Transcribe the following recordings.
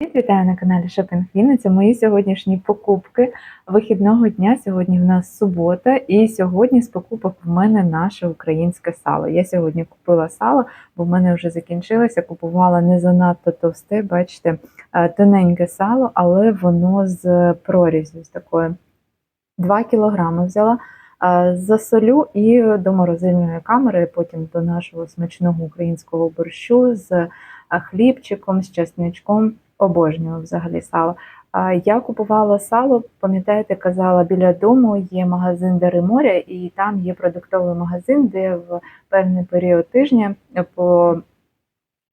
Вітаю на каналі Шопінг Вінниця. Мої сьогоднішні покупки вихідного дня. Сьогодні в нас субота, і сьогодні з покупок в мене наше українське сало. Я сьогодні купила сало, бо в мене вже закінчилося. Купувала не занадто товсте, бачите, е, тоненьке сало, але воно з прорізю з такою. 2 кілограми взяла. Е, Засолю і до морозильної камери, потім до нашого смачного українського борщу з е, хлібчиком, з чесничком. Обожнюю взагалі сало. А Я купувала сало, пам'ятаєте, казала, біля дому є магазин Дари моря, і там є продуктовий магазин, де в певний період тижня по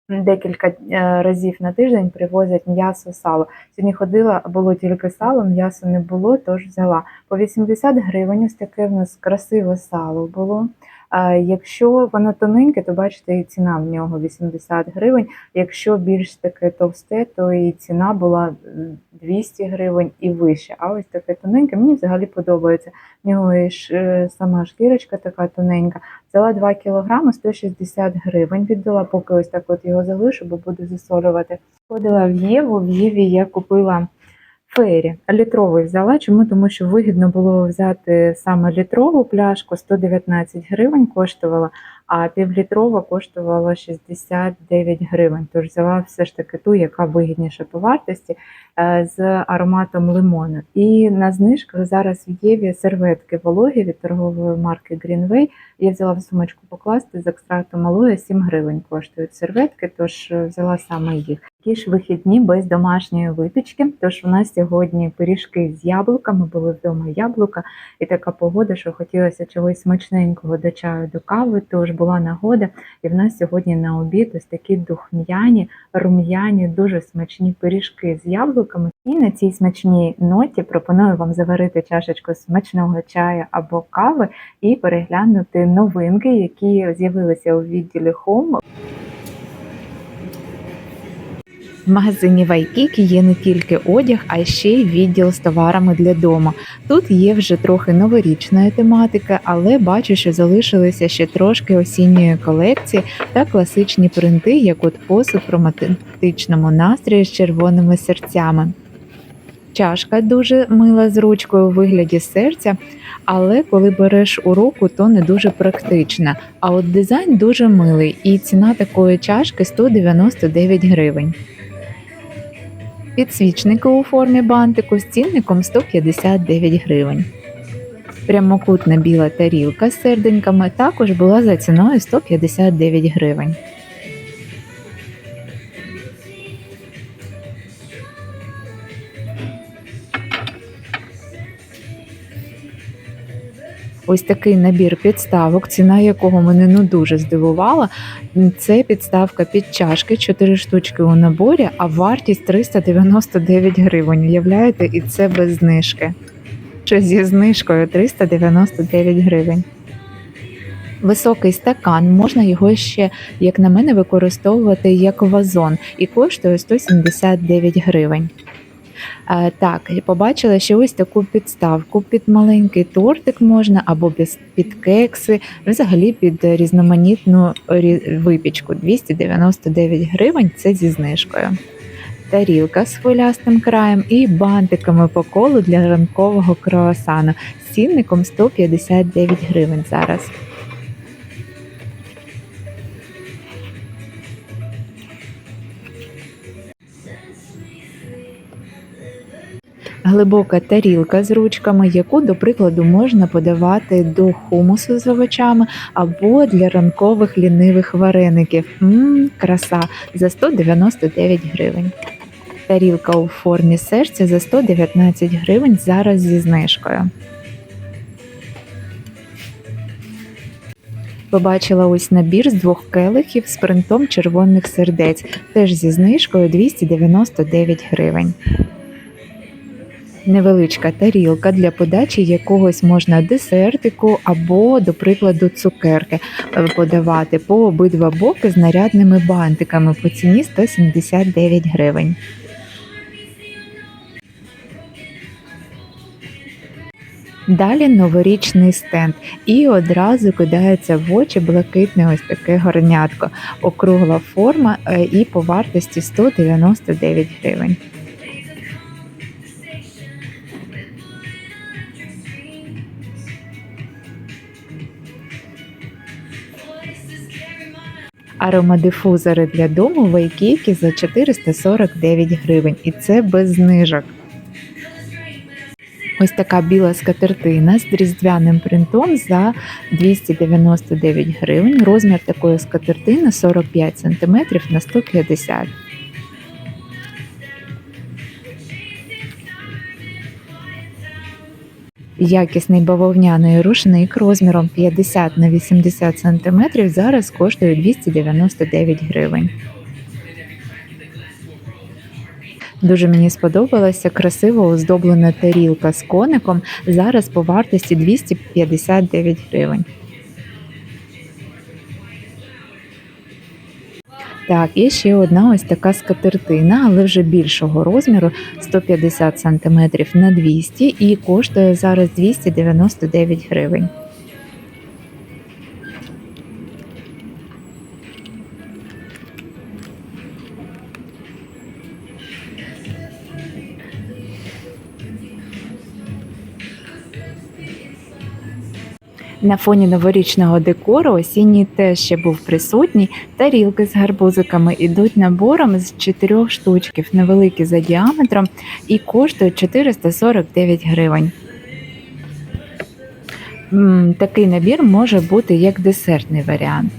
декілька е, разів на тиждень привозять м'ясо, сало. Сьогодні ходила, було тільки сало, м'ясо не було, тож взяла. По 80 гривень ось таке в нас красиве сало було. А Якщо воно тоненьке, то бачите, і ціна в нього 80 гривень. Якщо більш таке товсте, то і ціна була м, 200 гривень і вище. А ось таке тоненьке, мені взагалі подобається. В нього і е, сама шкірочка така тоненька. Взяла 2 кілограми, 160 гривень віддала, поки ось так от його залишу, бо буду засолювати. Ходила в Єву, в Єві я купила Фері. Літровий взяла. Чому? Тому що вигідно було взяти саме літрову пляшку, 119 гривень коштувала, а півлітрова коштувала 69 гривень. Тож взяла все ж таки ту, яка вигідніша по вартості е, з ароматом лимону. І на знижках зараз в Єві серветки вологі від торгової марки Greenway. Я взяла в сумочку покласти з екстрактом алоє 7 гривень коштують серветки, тож е, взяла саме їх. Такі ж вихідні без домашньої випічки. Тож у нас сьогодні пиріжки з яблуками, були вдома яблука, і така погода, що хотілося чогось смачненького до чаю, до кави. Тож була нагода, і в нас сьогодні на обід ось такі духм'яні, рум'яні, дуже смачні пиріжки з яблуками. І на цій смачній ноті пропоную вам заварити чашечку смачного чаю або кави і переглянути новинки, які з'явилися у відділі Home. В магазині Вайкікі є не тільки одяг, а ще й відділ з товарами для дому. Тут є вже трохи новорічної тематики, але бачу, що залишилися ще трошки осінньої колекції та класичні принти, як от посуд в романтичному настрої з червоними серцями. Чашка дуже мила з ручкою у вигляді серця, але коли береш у руку, то не дуже практична. А от дизайн дуже милий, і ціна такої чашки 199 гривень. Підсвічники у формі бантику з цінником 159 гривень. Прямокутна біла тарілка з серденьками також була за ціною 159 гривень. Ось такий набір підставок, ціна якого мене ну дуже здивувала. Це підставка під чашки, 4 штучки у наборі, а вартість 399 гривень. Уявляєте, і це без знижки. Що зі знижкою 399 гривень. Високий стакан, можна його ще, як на мене, використовувати як вазон і коштує 179 гривень. Е, Так, побачила ще ось таку підставку під маленький тортик можна або під кекси, взагалі під різноманітну рі- випічку 299 гривень. Це зі знижкою. Тарілка з хвилястим краєм і бантиками по колу для ранкового круасану з цінником 159 гривень зараз. Глибока тарілка з ручками, яку, до прикладу, можна подавати до хумусу з овочами або для ранкових лінивих вареників. Мм, краса за 199 гривень. Тарілка у формі серця за 119 гривень зараз зі знижкою. Побачила ось набір з двох келихів з принтом червоних сердець, теж зі знижкою 299 гривень. Невеличка тарілка для подачі якогось можна десертику або, до прикладу, цукерки е, подавати по обидва боки з нарядними бантиками по ціні 179 гривень. Далі новорічний стенд, і одразу кидається в очі блакитне ось таке горнятко, округла форма е, і по вартості 199 гривень. Аромадифузори для дому в Айкійки за 449 гривень, і це без знижок. Ось така біла скатертина з різдвяним принтом за 299 гривень. Розмір такої скатертини 45 см на 150 Якісний бавовняний рушник розміром 50 на 80 см зараз коштує 299 гривень. Дуже мені сподобалася красиво оздоблена тарілка з коником. Зараз по вартості 259 гривень. Так, і ще одна ось така скатертина, але вже більшого розміру 150 см на 200 і коштує зараз 299 гривень. На фоні новорічного декору осінній теж ще був присутній. Тарілки з гарбузиками ідуть набором з чотирьох штучків, невеликі за діаметром, і коштують 449 гривень. Такий набір може бути як десертний варіант.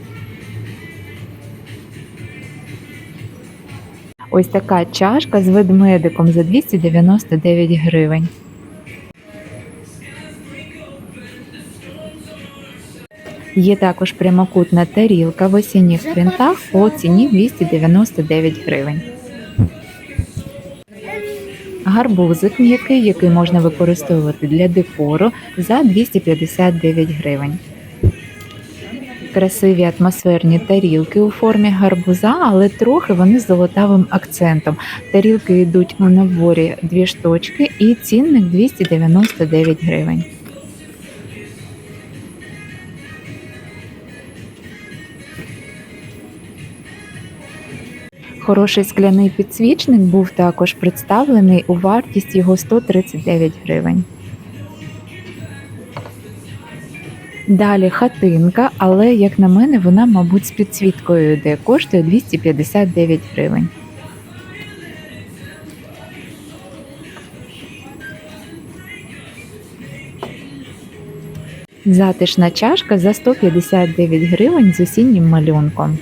Ось така чашка з ведмедиком за 299 гривень. Є також прямокутна тарілка в осінніх принтах по ціні 299 гривень. Гарбузик м'який, який можна використовувати для декору за 259 гривень. Красиві атмосферні тарілки у формі гарбуза, але трохи вони з золотавим акцентом. Тарілки йдуть у наборі дві штучки і цінник 299 гривень. Хороший скляний підсвічник був також представлений у вартість його 139 гривень. Далі хатинка, але, як на мене, вона, мабуть, з підсвіткою йде. Коштує 259 гривень. Затишна чашка за 159 гривень з осіннім малюнком.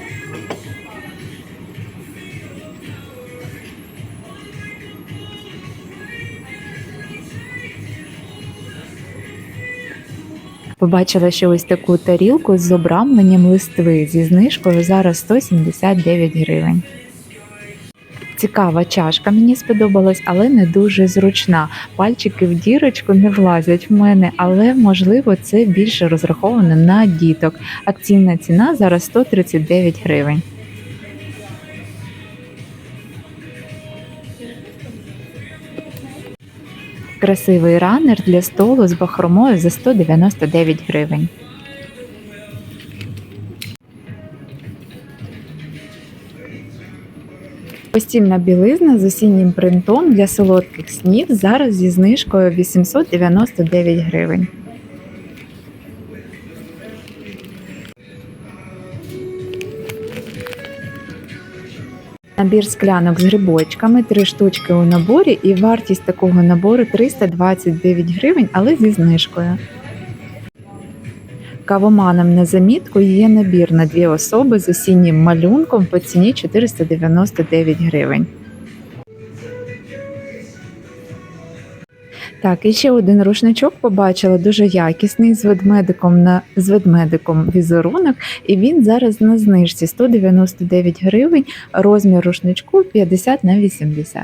Побачила, ще ось таку тарілку з обрамленням листви зі знижкою зараз 179 гривень. Цікава чашка мені сподобалась, але не дуже зручна. Пальчики в дірочку не влазять в мене, але можливо це більше розраховано на діток. Акційна ціна зараз 139 гривень. Красивий ранер для столу з бахромою за 199 гривень. Постільна білизна з осіннім принтом для солодких снів зараз зі знижкою 899 гривень. Набір склянок з грибочками, три штучки у наборі, і вартість такого набору 329 гривень, але зі знижкою. Кавоманом на замітку є набір на дві особи з осіннім малюнком по ціні 499 гривень. Так, і ще один рушничок побачила, дуже якісний, з ведмедиком на з ведмедиком візерунок, і він зараз на знижці 199 гривень, розмір рушничку 50 на 80.